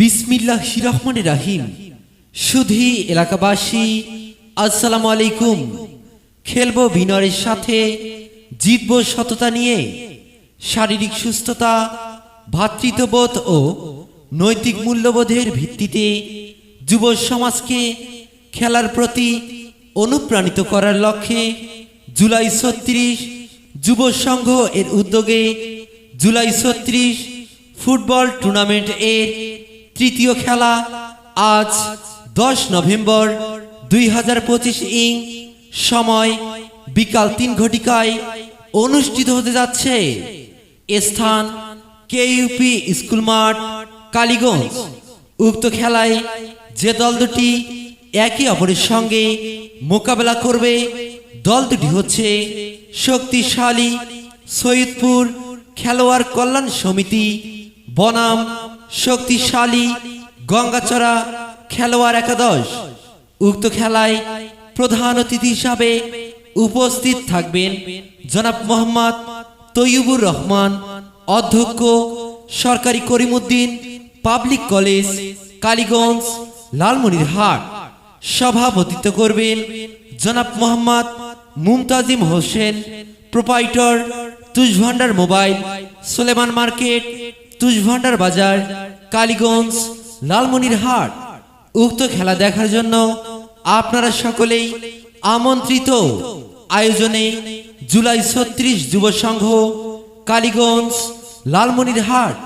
বিসমিল্লাহ রহমান রাহিম। সুধি এলাকাবাসী, আসসালামু আলাইকুম। খেলব বিনয়ের সাথে, জিতবো সততা নিয়ে, শারীরিক সুস্থতা ভ্রাতৃত্ববোধ ও নৈতিক মূল্যবোধের ভিত্তিতে যুব সমাজকে খেলার প্রতি অনুপ্রাণিত করার লক্ষ্যে জুলাই ছত্রিশ যুব সংঘ এর উদ্যোগে জুলাই ছত্রিশ ফুটবল টুর্নামেন্ট এর তৃতীয় খেলা আজ দশ নভেম্বর দুই হাজার পঁচিশ ইং সময় বিকাল তিন ঘটিকায় অনুষ্ঠিত হতে যাচ্ছে স্থান কেইউপি স্কুল মাঠ, কালীগঞ্জ। উক্ত খেলায় যে দল দুটি একে অপরের সঙ্গে মোকাবেলা করবে, দল দুটি হচ্ছে শক্তিশালী সৈয়দপুর খেলোয়াড় কল্যাণ সমিতি, বনাম শক্তিশালী গঙ্গাচড়া খেলোয়াড় একাদশ। উক্ত খেলায় প্রধান অতিথি হিসাবে উপস্থিত থাকবেন জনাব মোহাম্মদ তৈয়বুর রহমান, অধ্যক্ষ সরকারি করিমুদ্দিন পাবলিক কলেজ, কালীগঞ্জ, লালমনিরহাট। সভাপতিত্ব করবেন জনাব Mohammad Mumtazim Hossain, proprietor Tushbhandar mobile, Soleman market, Tushbhandar বাজার কালীগঞ্জ লালমনিরহাট উক্ত খেলা দেখার জন্য আপনারা সকলেই আমন্ত্রিত। আয়োজনে জুলাই ছত্রিশ যুব সংঘ, কালীগঞ্জ লালমনিরহাট